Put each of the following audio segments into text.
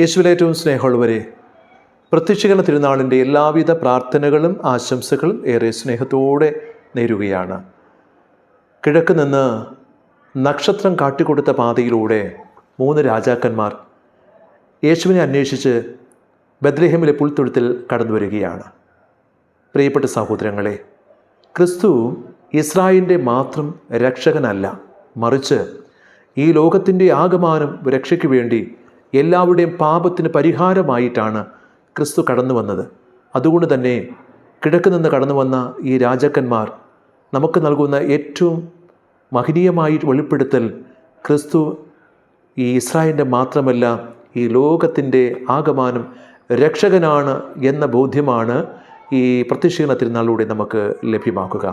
യേശുവിലേറ്റവും സ്നേഹമുള്ളവരെ പ്രത്യക്ഷീകരണ തിരുനാളിന്റെ എല്ലാവിധ പ്രാർത്ഥനകളും ആശംസകളും ഏറെ സ്നേഹത്തോടെ നേരുകയാണ്. കിഴക്ക് നിന്ന് നക്ഷത്രം കാട്ടിക്കൊടുത്ത പാതയിലൂടെ മൂന്ന് രാജാക്കന്മാർ യേശുവിനെ അന്വേഷിച്ച് ബദ്രഹേമിലെ പുൽത്തൊഴുത്തിൽ കടന്നു വരികയാണ് പ്രിയപ്പെട്ട സഹോദരങ്ങളെ ക്രിസ്തു ഇസ്രായേലിന്റെ മാത്രം രക്ഷകനല്ല. മറിച്ച് ഈ ലോകത്തിന്റെ ആകമാനം രക്ഷയ്ക്ക് വേണ്ടി എല്ലാവരുടെയും പാപത്തിന് പരിഹാരമായിട്ടാണ് ക്രിസ്തു കടന്നു വന്നത്. അതുകൊണ്ട് തന്നെ കിഴക്ക് നിന്ന് കടന്നു വന്ന ഈ രാജാക്കന്മാർ നമുക്ക് നൽകുന്ന ഏറ്റവും മഹനീയമായി വെളിപ്പെടുത്തൽ ക്രിസ്തു ഈ ഇസ്രായേലിന്റെ മാത്രമല്ല ഈ ലോകത്തിന്റെ ആകമാനം രക്ഷകനാണ് എന്ന ബോധ്യമാണ് ഈ പ്രത്യക്ഷീകരണ തിരുനാളിലൂടെ നമുക്ക് ലഭ്യമാക്കുക.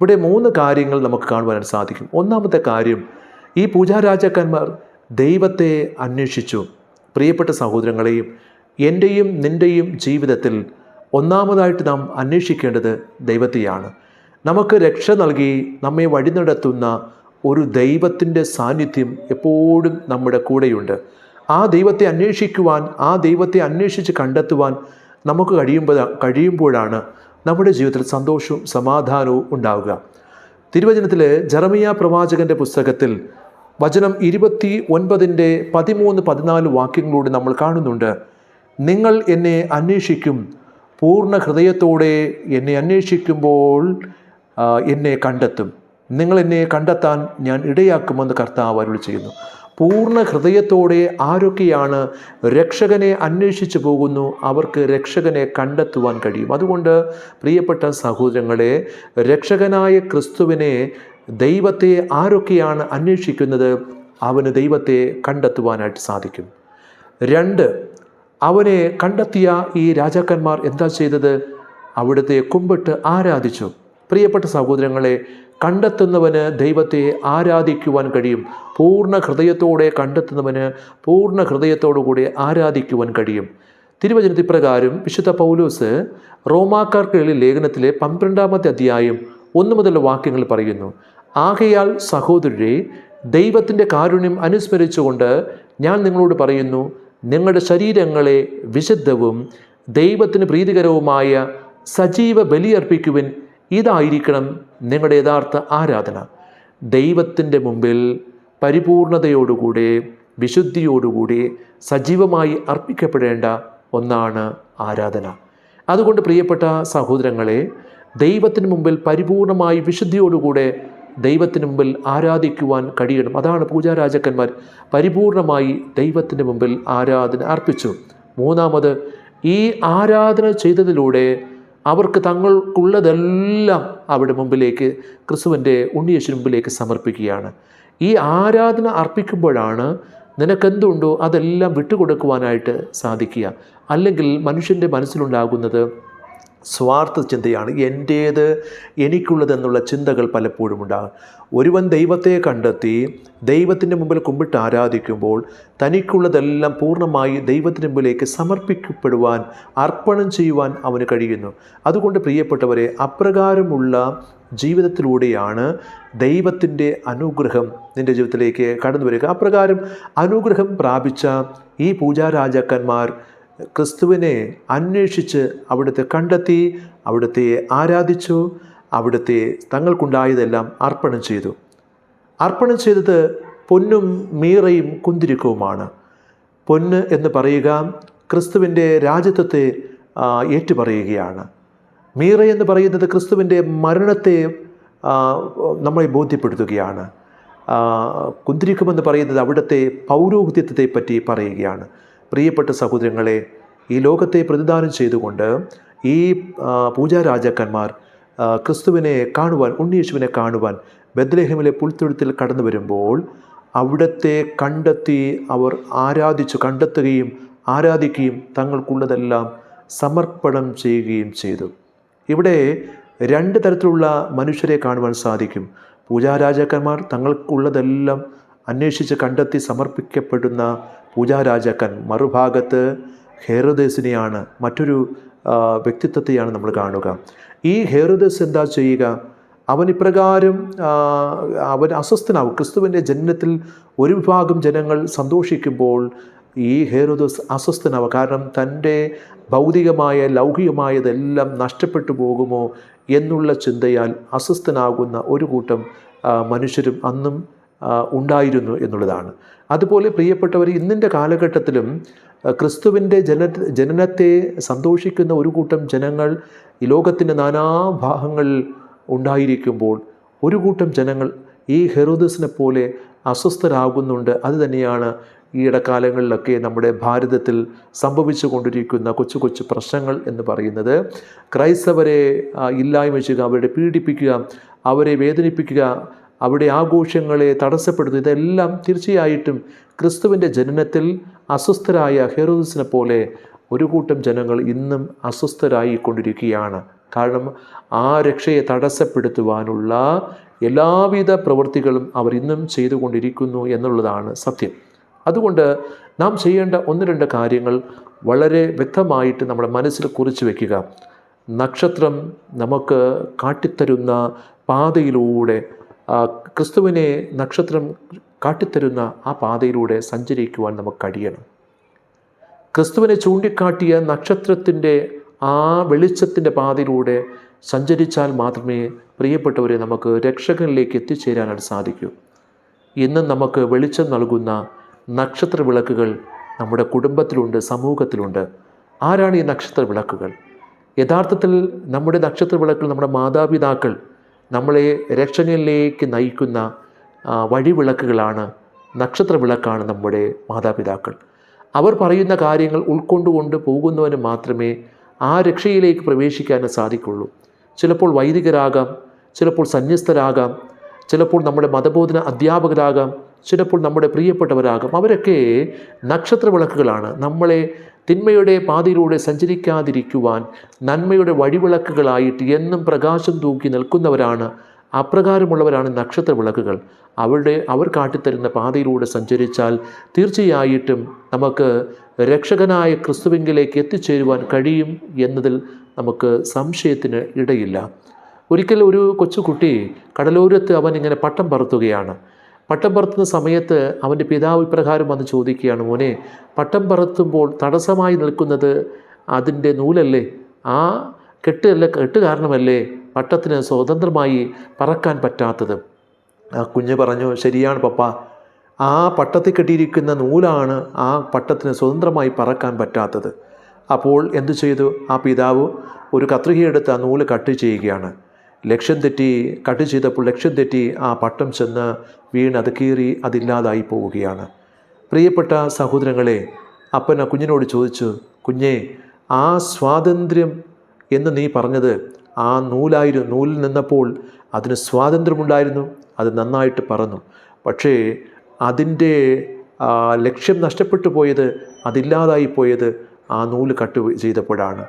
ഇവിടെ മൂന്ന് കാര്യങ്ങൾ നമുക്ക് കാണുവാൻ സാധിക്കും. ഒന്നാമത്തെ കാര്യം ഈ പൂജാരാജാക്കന്മാർ ദൈവത്തെ അന്വേഷിച്ചു. പ്രിയപ്പെട്ട സഹോദരങ്ങളെയും എന്റെയും നിന്റെയും ജീവിതത്തിൽ ഒന്നാമതായിട്ട് നാം അന്വേഷിക്കേണ്ടത് ദൈവത്തെയാണ്. നമുക്ക് രക്ഷ നൽകി നമ്മെ വഴി നടത്തുന്ന ഒരു ദൈവത്തിന്റെ സാന്നിധ്യം എപ്പോഴും നമ്മുടെ കൂടെയുണ്ട്. ആ ദൈവത്തെ അന്വേഷിക്കുവാൻ ആ ദൈവത്തെ അന്വേഷിച്ച് കണ്ടെത്തുവാൻ നമുക്ക് കഴിയുമ്പോൾ കഴിയുമ്പോഴാണ് നമ്മുടെ ജീവിതത്തിൽ സന്തോഷവും സമാധാനവും ഉണ്ടാവുക. തിരുവചനത്തിൽ ജറമിയ പ്രവാചകന്റെ പുസ്തകത്തിൽ വചനം ഇരുപത്തി ഒൻപതിന്റെ പതിമൂന്ന് പതിനാല് വാക്യങ്ങളോട് നമ്മൾ കാണുന്നുണ്ട്. നിങ്ങൾ എന്നെ അന്വേഷിക്കും. പൂർണ ഹൃദയത്തോടെ എന്നെ അന്വേഷിക്കുമ്പോൾ എന്നെ കണ്ടെത്തും. നിങ്ങൾ എന്നെ കണ്ടെത്താൻ ഞാൻ ഇടയാക്കുമെന്ന് കർത്താവ് അരുൾ ചെയ്യുന്നു. പൂർണ ഹൃദയത്തോടെ ആരൊക്കെയാണ് രക്ഷകനെ അന്വേഷിച്ചു പോകുന്നു അവർക്ക് രക്ഷകനെ കണ്ടെത്തുവാൻ കഴിയും. അതുകൊണ്ട് പ്രിയപ്പെട്ട സഹോദരങ്ങളെ രക്ഷകനായ ക്രിസ്തുവിനെ ദൈവത്തെ ആരൊക്കെയാണ് അന്വേഷിക്കുന്നത്? അവന് ദൈവത്തെ കണ്ടെത്തുവാനായിട്ട് സാധിക്കും. രണ്ട് അവനെ കണ്ടെത്തിയ ഈ രാജാക്കന്മാർ എന്താ ചെയ്തത്? അവിടുത്തെ കുമ്പിട്ട് ആരാധിച്ചു. പ്രിയപ്പെട്ട സഹോദരങ്ങളെ കണ്ടെത്തുന്നവന് ദൈവത്തെ ആരാധിക്കുവാൻ കഴിയും. പൂർണ ഹൃദയത്തോടെ കണ്ടെത്തുന്നവന് പൂർണ ഹൃദയത്തോടുകൂടി ആരാധിക്കുവാൻ കഴിയും. തിരുവചനത്തിൽ പ്രകാരം വിശുദ്ധ പൗലൂസ് റോമാക്കാർക്കുള്ളിൽ ലേഖനത്തിലെ പന്ത്രണ്ടാമത്തെ അധ്യായം ഒന്ന് മുതൽ വാക്യങ്ങൾ പറയുന്നു. ആകയാൽ സഹോദരരെ ദൈവത്തിന്റെ കാരുണ്യം അനുസ്മരിച്ചുകൊണ്ട് ഞാൻ നിങ്ങളോട് പറയുന്നു നിങ്ങളുടെ ശരീരങ്ങളെ വിശുദ്ധവും ദൈവത്തിന് പ്രീതികരവുമായ സജീവ ബലിയർപ്പിക്കുവിൻ. ഇതായിരിക്കണം നിങ്ങളുടെ യഥാർത്ഥ ആരാധന. ദൈവത്തിന്റെ മുമ്പിൽ പരിപൂർണതയോടുകൂടെ വിശുദ്ധിയോടുകൂടി സജീവമായി അർപ്പിക്കപ്പെടേണ്ട ഒന്നാണ് ആരാധന. അതുകൊണ്ട് പ്രിയപ്പെട്ട സഹോദരങ്ങളെ ദൈവത്തിന് മുമ്പിൽ പരിപൂർണമായി വിശുദ്ധിയോടുകൂടെ ദൈവത്തിന് മുമ്പിൽ ആരാധിക്കുവാൻ കഴിയണം. അതാണ് പൂജാരാജക്കന്മാർ പരിപൂർണമായി ദൈവത്തിന് മുമ്പിൽ ആരാധന അർപ്പിച്ചു. മൂന്നാമത് ഈ ആരാധന ചെയ്തതിലൂടെ അവർക്ക് തങ്ങൾക്കുള്ളതെല്ലാം അവിടെ മുമ്പിലേക്ക് ക്രിസ്തുവിന്റെ ഉണ്ണിയേശു മുമ്പിലേക്ക് സമർപ്പിക്കുകയാണ്. ഈ ആരാധന അർപ്പിക്കുമ്പോഴാണ് നിനക്കെന്തുണ്ടോ അതെല്ലാം വിട്ടുകൊടുക്കുവാനായിട്ട് സാധിക്കുക. അല്ലെങ്കിൽ മനുഷ്യന്റെ മനസ്സിലുണ്ടാകുന്നത് സ്വാർത്ഥ ചിന്തയാണ് എന്റേത് എനിക്കുള്ളതെന്നുള്ള ചിന്തകൾ പലപ്പോഴും ഉണ്ടാകും. ഒരുവൻ ദൈവത്തെ കണ്ടെത്തി ദൈവത്തിന്റെ മുമ്പിൽ കുമ്പിട്ട് ആരാധിക്കുമ്പോൾ തനിക്കുള്ളതെല്ലാം പൂർണമായി ദൈവത്തിന്റെ മുമ്പിലേക്ക് സമർപ്പിക്കപ്പെടുവാൻ അർപ്പണം ചെയ്യുവാൻ അവന് കഴിയുന്നു. അതുകൊണ്ട് പ്രിയപ്പെട്ടവരെ അപ്രകാരമുള്ള ജീവിതത്തിലൂടെയാണ് ദൈവത്തിന്റെ അനുഗ്രഹം നിന്റെ ജീവിതത്തിലേക്ക് കടന്നു വരിക അപ്രകാരം അനുഗ്രഹം പ്രാപിച്ച ഈ പൂജാരാജാക്കന്മാർ ക്രിസ്തുവിനെ അന്വേഷിച്ച് അവിടുത്തെ കണ്ടെത്തി അവിടുത്തെ ആരാധിച്ചു അവിടുത്തെ തങ്ങൾക്കുണ്ടായതെല്ലാം അർപ്പണം ചെയ്തു. അർപ്പണം ചെയ്തത് പൊന്നും മീറയും കുന്തിരിക്കവുമാണ്. പൊന്ന് എന്ന് പറയുക ക്രിസ്തുവിന്റെ രാജ്യത്വത്തെ ഏറ്റുപറയുകയാണ്. മീറ എന്ന് പറയുന്നത് ക്രിസ്തുവിന്റെ മരണത്തെ നമ്മളെ ബോധ്യപ്പെടുത്തുകയാണ്. കുന്തിരിക്കമെന്ന് പറയുന്നത് അവിടുത്തെ പൗരോഹിത്യത്തെ പറ്റി പറയുകയാണ്. പ്രിയപ്പെട്ട സഹോദരങ്ങളെ ഈ ലോകത്തെ പ്രതിദാനം ചെയ്തുകൊണ്ട് ഈ പൂജാരാജാക്കന്മാർ ക്രിസ്തുവിനെ കാണുവാൻ ഉണ്ണിയേശുവിനെ കാണുവാൻ ബദ്ലേഹമിലെ പുൽത്തൊഴുത്തിൽ കടന്നു വരുമ്പോൾ അവിടത്തെ കണ്ടെത്തി അവർ ആരാധിച്ചു കണ്ടെത്തുകയും ആരാധിക്കുകയും തങ്ങൾക്കുള്ളതെല്ലാം സമർപ്പണം ചെയ്യുകയും ചെയ്തു. ഇവിടെ രണ്ട് തരത്തിലുള്ള മനുഷ്യരെ കാണുവാൻ സാധിക്കും. പൂജാരാജാക്കന്മാർ തങ്ങൾക്കുള്ളതെല്ലാം അന്വേഷിച്ച് കണ്ടെത്തി സമർപ്പിക്കപ്പെടുന്ന പൂജാരാജാക്കൻ മറുഭാഗത്ത് ഹേറോദേസിനെയാണ് മറ്റൊരു വ്യക്തിത്വത്തെയാണ് നമ്മൾ കാണുക. ഈ ഹേറോദേസ് എന്താ ചെയ്യുക? അവൻ ഇപ്രകാരം അവൻ അസ്വസ്ഥനാവും. ക്രിസ്തുവിന്റെ ജനനത്തിൽ ഒരു വിഭാഗം ജനങ്ങൾ സന്തോഷിക്കുമ്പോൾ ഈ ഹേറോദോസ് അസ്വസ്ഥനാവുക കാരണം തന്റെ ഭൗതികമായ ലൗകികമായതെല്ലാം നഷ്ടപ്പെട്ടു പോകുമോ എന്നുള്ള ചിന്തയാൽ അസ്വസ്ഥനാകുന്ന ഒരു കൂട്ടം മനുഷ്യരും അന്നും ഉണ്ടായിരുന്നു എന്നുള്ളതാണ്. അതുപോലെ പ്രിയപ്പെട്ടവർ ഇന്നിന്റെ കാലഘട്ടത്തിലും ക്രിസ്തുവിന്റെ ജന ജനനത്തെ സന്തോഷിക്കുന്ന ഒരു കൂട്ടം ജനങ്ങൾ ഈ ലോകത്തിന്റെ നാനാഭാഗങ്ങളിൽ ഉണ്ടായിരിക്കുമ്പോൾ ഒരു കൂട്ടം ജനങ്ങൾ ഈ ഹെറോദസിനെ പോലെ അസ്വസ്ഥരാകുന്നുണ്ട്. അത് തന്നെയാണ് ഈ ഇടക്കാലങ്ങളിലൊക്കെ നമ്മുടെ ഭാരതത്തിൽ സംഭവിച്ചു കൊണ്ടിരിക്കുന്ന കൊച്ചു കൊച്ചു പ്രശ്നങ്ങൾ എന്ന് പറയുന്നത്. ക്രൈസ്തവരെ ഇല്ലായ്മ ചെയ്യുക അവരെ പീഡിപ്പിക്കുക അവരെ വേദനിപ്പിക്കുക അവിടെ ആഘോഷങ്ങളെ തടസ്സപ്പെടുന്നു ഇതെല്ലാം തീർച്ചയായിട്ടും ക്രിസ്തുവിന്റെ ജനനത്തിൽ അസ്വസ്ഥരായ ഹെറോസിനെ പോലെ ഒരു കൂട്ടം ജനങ്ങൾ ഇന്നും അസ്വസ്ഥരായി കൊണ്ടിരിക്കുകയാണ് കാരണം ആ രക്ഷയെ തടസ്സപ്പെടുത്തുവാനുള്ള എല്ലാവിധ പ്രവൃത്തികളും അവർ ഇന്നും ചെയ്തുകൊണ്ടിരിക്കുന്നു എന്നുള്ളതാണ് സത്യം. അതുകൊണ്ട് നാം ചെയ്യേണ്ട ഒന്ന് രണ്ട് കാര്യങ്ങൾ വളരെ വ്യക്തമായിട്ട് നമ്മുടെ മനസ്സിൽ കുറിച്ച് വയ്ക്കുക നക്ഷത്രം നമുക്ക് കാട്ടിത്തരുന്ന പാതയിലൂടെ ക്രിസ്തുവിനെ നക്ഷത്രം കാട്ടിത്തരുന്ന ആ പാതയിലൂടെ സഞ്ചരിക്കുവാൻ നമുക്ക് കഴിയണം. ക്രിസ്തുവിനെ ചൂണ്ടിക്കാട്ടിയ നക്ഷത്രത്തിന്റെ ആ വെളിച്ചത്തിന്റെ പാതയിലൂടെ സഞ്ചരിച്ചാൽ മാത്രമേ പ്രിയപ്പെട്ടവരെ നമുക്ക് രക്ഷകനിലേക്ക് എത്തിച്ചേരാനായിട്ട് സാധിക്കൂ. ഇന്നും നമുക്ക് വെളിച്ചം നൽകുന്ന നക്ഷത്ര വിളക്കുകൾ നമ്മുടെ കുടുംബത്തിലുണ്ട് സമൂഹത്തിലുണ്ട്. ആരാണ് ഈ നക്ഷത്ര വിളക്കുകൾ? യഥാർത്ഥത്തിൽ നമ്മുടെ നക്ഷത്ര വിളക്കുകൾ നമ്മുടെ മാതാപിതാക്കൾ നമ്മളെ രക്ഷണയിലേക്ക് നയിക്കുന്ന വഴിവിളക്കുകളാണ് നക്ഷത്ര വിളക്കാണ് നമ്മുടെ മാതാപിതാക്കൾ. അവർ പറയുന്ന കാര്യങ്ങൾ ഉൾക്കൊണ്ടുകൊണ്ട് പോകുന്നവന് മാത്രമേ ആ രക്ഷയിലേക്ക് പ്രവേശിക്കാൻ സാധിക്കുള്ളൂ. ചിലപ്പോൾ വൈദികരാകാം ചിലപ്പോൾ സന്യസ്തരാകാം ചിലപ്പോൾ നമ്മുടെ മതബോധന അധ്യാപകരാകാം ചിലപ്പോൾ നമ്മുടെ പ്രിയപ്പെട്ടവരാകാം. അവരൊക്കെ നക്ഷത്ര വിളക്കുകളാണ് നമ്മളെ തിന്മയുടെ പാതിയിലൂടെ സഞ്ചരിക്കാതിരിക്കുവാൻ നന്മയുടെ വഴിവിളക്കുകളായിട്ട് എന്നും പ്രകാശം തൂക്കി നിൽക്കുന്നവരാണ്. അപ്രകാരമുള്ളവരാണ് നക്ഷത്ര വിളക്കുകൾ. അവരുടെ അവർ കാട്ടിത്തരുന്ന പാതയിലൂടെ സഞ്ചരിച്ചാൽ തീർച്ചയായിട്ടും നമുക്ക് രക്ഷകനായ ക്രിസ്തുവിങ്കിലേക്ക് എത്തിച്ചേരുവാൻ കഴിയും എന്നതിൽ നമുക്ക് സംശയത്തിന് ഇടയില്ല. ഒരിക്കൽ ഒരു കൊച്ചുകുട്ടി കടലോരത്ത് അവൻ ഇങ്ങനെ പട്ടം പറത്തുകയാണ്. പട്ടം പറത്തുന്ന സമയത്ത് അവന്റെ പിതാവ് ഇപ്രകാരം വന്ന് ചോദിക്കുകയാണ് മോനെ പട്ടം പറത്തുമ്പോൾ തടസ്സമായി നിൽക്കുന്നത് അതിന്റെ നൂലല്ലേ? ആ കെട്ടല്ല കെട്ട് കാരണമല്ലേ പട്ടത്തിന് സ്വതന്ത്രമായി പറക്കാൻ പറ്റാത്തത്? ആ കുഞ്ഞ് പറഞ്ഞു ശരിയാണ് പപ്പ. ആ പട്ടത്തിൽ കെട്ടിയിരിക്കുന്ന നൂലാണ് ആ പട്ടത്തിന് സ്വതന്ത്രമായി പറക്കാൻ പറ്റാത്തത്. അപ്പോൾ എന്തു ചെയ്തു? ആ പിതാവ് ഒരു കത്രികയെടുത്ത് ആ നൂൽ കട്ട് ചെയ്യുകയാണ്. ലക്ഷ്യം തെറ്റി കട്ട് ചെയ്തപ്പോൾ ലക്ഷ്യം തെറ്റി ആ പട്ടം ചെന്ന് വീണ് അത് കീറി അതില്ലാതായി പോവുകയാണ്. പ്രിയപ്പെട്ട സഹോദരങ്ങളെ അപ്പൻ ആ കുഞ്ഞിനോട് ചോദിച്ചു കുഞ്ഞേ ആ സ്വാതന്ത്ര്യം എന്ന് നീ പറഞ്ഞത് ആ നൂലായിരുന്നു നൂലിൽ നിന്നപ്പോൾ അതിന് സ്വാതന്ത്ര്യമുണ്ടായിരുന്നു അത് നന്നായിട്ട് പറഞ്ഞു പക്ഷേ അതിന്റെ ലക്ഷ്യം നഷ്ടപ്പെട്ടു പോയത് അതില്ലാതായി പോയത് ആ നൂൽ കട്ട് ചെയ്തപ്പോഴാണ്.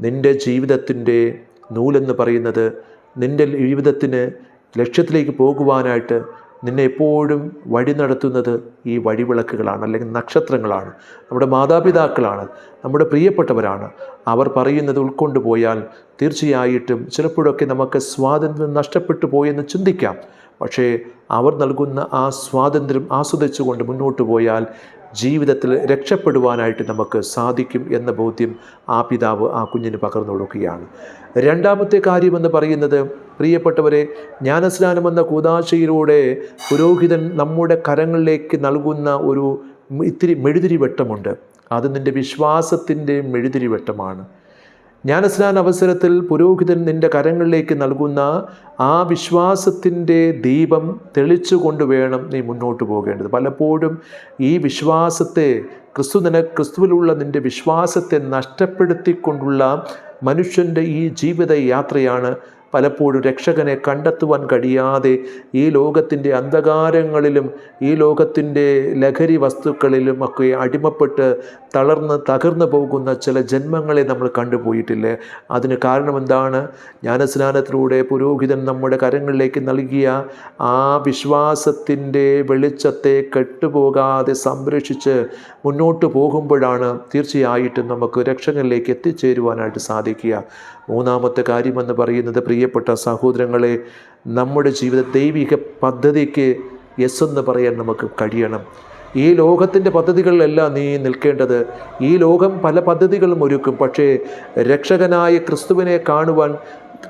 നിന്റെ ജീവിതത്തിന്റെ നൂലെന്ന് പറയുന്നത് നിന്റെ ജീവിതത്തിന് ലക്ഷ്യത്തിലേക്ക് പോകുവാനായിട്ട് നിന്നെ എപ്പോഴും വഴി നടത്തുന്നത് ഈ വഴിവിളക്കുകളാണ് അല്ലെങ്കിൽ നക്ഷത്രങ്ങളാണ്. നമ്മുടെ മാതാപിതാക്കളാണ് നമ്മുടെ പ്രിയപ്പെട്ടവരാണ്. അവർ പറയുന്നത് ഉൾക്കൊണ്ടു പോയാൽ തീർച്ചയായിട്ടും ചിലപ്പോഴൊക്കെ നമുക്ക് സ്വാതന്ത്ര്യം നഷ്ടപ്പെട്ടു പോയെന്ന് ചിന്തിക്കാം. പക്ഷേ അവർ നൽകുന്ന ആ സ്വാതന്ത്ര്യം ആസ്വദിച്ചുകൊണ്ട് മുന്നോട്ട് പോയാൽ ജീവിതത്തിൽ രക്ഷപ്പെടുവാനായിട്ട് നമുക്ക് സാധിക്കും എന്ന ബോധ്യം ആ പിതാവ് ആ കുഞ്ഞിന് പകർന്നു കൊടുക്കുകയാണ്. രണ്ടാമത്തെ കാര്യമെന്ന് പറയുന്നത് പ്രിയപ്പെട്ടവരെ ജ്ഞാനസ്നാനം എന്ന കൂതാശയിലൂടെ പുരോഹിതൻ നമ്മുടെ കരങ്ങളിലേക്ക് നൽകുന്ന ഒരു ഇത്തിരി മെഴുതിരി വെട്ടമുണ്ട് അത് നിന്റെ വിശ്വാസത്തിന്റെ മെഴുതിരി വെട്ടമാണ് ജ്ഞാനസ്നാന അവസരത്തിൽ പുരോഹിതൻ നിന്റെ കരങ്ങളിലേക്ക് നൽകുന്ന ആ വിശ്വാസത്തിന്റെ ദീപം തെളിച്ചുകൊണ്ട് വേണം നീ മുന്നോട്ട് പോകേണ്ടത്. പലപ്പോഴും ഈ വിശ്വാസത്തെ ക്രിസ്തു നിന ക്രിസ്തുവിലുള്ള നിന്റെ വിശ്വാസത്തെ നഷ്ടപ്പെടുത്തിക്കൊണ്ടുള്ള മനുഷ്യന്റെ ഈ ജീവിത യാത്രയാണ് പലപ്പോഴും രക്ഷകനെ കണ്ടെത്തുവാൻ കഴിയാതെ ഈ ലോകത്തിന്റെ അന്ധകാരങ്ങളിലും ഈ ലോകത്തിന്റെ ലഹരി വസ്തുക്കളിലും ഒക്കെ അടിമപ്പെട്ട് തളർന്ന് തകർന്നു പോകുന്ന ചില ജന്മങ്ങളെ നമ്മൾ കണ്ടുപോയിട്ടില്ലേ? അതിന് കാരണം എന്താണ്? ജ്ഞാനസ്നാനത്തിലൂടെ പുരോഹിതൻ നമ്മുടെ കരങ്ങളിലേക്ക് നൽകിയ ആ വിശ്വാസത്തിന്റെ വെളിച്ചത്തെ കെട്ടുപോകാതെ സംരക്ഷിച്ച് മുന്നോട്ട് പോകുമ്പോഴാണ് തീർച്ചയായിട്ടും നമുക്ക് രക്ഷകനിലേക്ക് എത്തിച്ചേരുവാനായിട്ട് സാധിക്കുക. മൂന്നാമത്തെ കാര്യമെന്ന് പറയുന്നത് പ്രിയപ്പെട്ട സഹോദരങ്ങളെ നമ്മുടെ ജീവിത ദൈവിക പദ്ധതിക്ക് യെസ് എന്ന് പറയാൻ നമുക്ക് കഴിയണം. ഈ ലോകത്തിന്റെ പദ്ധതികളിലല്ല നീ നിൽക്കേണ്ടത് ഈ ലോകം പല പദ്ധതികളും ഒരുക്കും. പക്ഷേ രക്ഷകനായ ക്രിസ്തുവിനെ കാണുവാൻ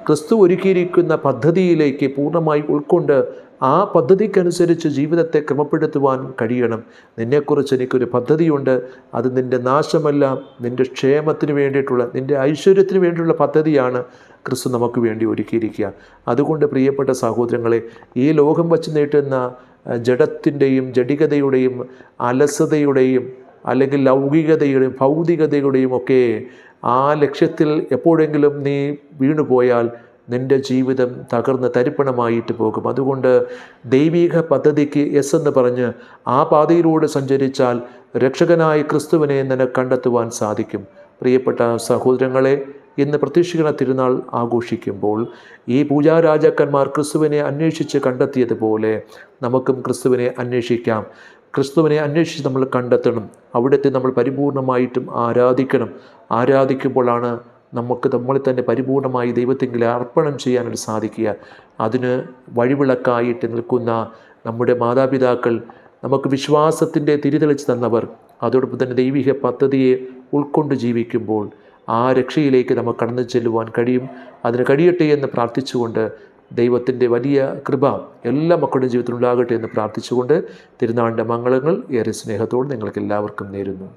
ക്രിസ്തു ഒരുക്കിയിരിക്കുന്ന പദ്ധതിയിലേക്ക് പൂർണമായി ഉൾക്കൊണ്ട് ആ പദ്ധതിക്കനുസരിച്ച് ജീവിതത്തെ ക്രമപ്പെടുത്തുവാൻ കഴിയണം. നിന്നെക്കുറിച്ച് എനിക്കൊരു പദ്ധതിയുണ്ട്. അത് നിന്റെ നാശമല്ല നിന്റെ ക്ഷേമത്തിന് വേണ്ടിയിട്ടുള്ള നിന്റെ ഐശ്വര്യത്തിന് വേണ്ടിയുള്ള പദ്ധതിയാണ് ക്രിസ്തു നമുക്ക് വേണ്ടി ഒരുക്കിയിരിക്കുക. അതുകൊണ്ട് പ്രിയപ്പെട്ട സഹോദരങ്ങളെ ഈ ലോകം വച്ച് നീട്ടുന്ന ജഡത്തിന്റെയും ജഡികതയുടെയും അലസതയുടെയും അല്ലെങ്കിൽ ലൗകികതയുടെയും ഭൗതികതയുടെയും ഒക്കെ ആ ലക്ഷ്യത്തിൽ എപ്പോഴെങ്കിലും നീ വീണുപോയാൽ നിന്റെ ജീവിതം തകർന്ന് തരിപ്പണമായിട്ട് പോകും. അതുകൊണ്ട് ദൈവീക പദ്ധതിക്ക് എസ് എന്ന് പറഞ്ഞ് ആ പാതയിലൂടെ സഞ്ചരിച്ചാൽ രക്ഷകനായ ക്രിസ്തുവിനെ നിനക്ക് കണ്ടെത്തുവാൻ സാധിക്കും. പ്രിയപ്പെട്ട സഹോദരങ്ങളെ ഇന്ന് പ്രതീക്ഷിക്കുന്ന തിരുനാൾ ആഘോഷിക്കുമ്പോൾ ഈ പൂജാരാജാക്കന്മാർ ക്രിസ്തുവിനെ അന്വേഷിച്ച് കണ്ടെത്തിയതുപോലെ നമുക്കും ക്രിസ്തുവിനെ അന്വേഷിക്കാം. ക്രിസ്തുവിനെ അന്വേഷിച്ച് നമ്മൾ കണ്ടെത്തണം. അവിടുത്തെ നമ്മൾ പരിപൂർണമായിട്ടും ആരാധിക്കണം. ആരാധിക്കുമ്പോഴാണ് നമുക്ക് നമ്മളെ തന്നെ പരിപൂർണമായി ദൈവത്തെങ്കിൽ അർപ്പണം ചെയ്യാനായിട്ട് സാധിക്കുക. അതിന് വഴിവിളക്കായിട്ട് നിൽക്കുന്ന നമ്മുടെ മാതാപിതാക്കൾ നമുക്ക് വിശ്വാസത്തിന്റെ തിരിതെളിച്ച് തന്നവർ അതോടൊപ്പം തന്നെ ദൈവിക പദ്ധതിയെ ഉൾക്കൊണ്ട് ജീവിക്കുമ്പോൾ ആ രക്ഷയിലേക്ക് നമുക്ക് കടന്നു ചെല്ലുവാൻ കഴിയും. അതിന് കഴിയട്ടെ എന്ന് പ്രാർത്ഥിച്ചുകൊണ്ട് ദൈവത്തിന്റെ വലിയ കൃപ എല്ലാ മക്കളുടെ ജീവിതത്തിലുണ്ടാകട്ടെ എന്ന് പ്രാർത്ഥിച്ചുകൊണ്ട് തിരുനാളിന്റെ മംഗളങ്ങൾ ഏറെ സ്നേഹത്തോടെ നിങ്ങൾക്ക് എല്ലാവർക്കും നേരുന്നു.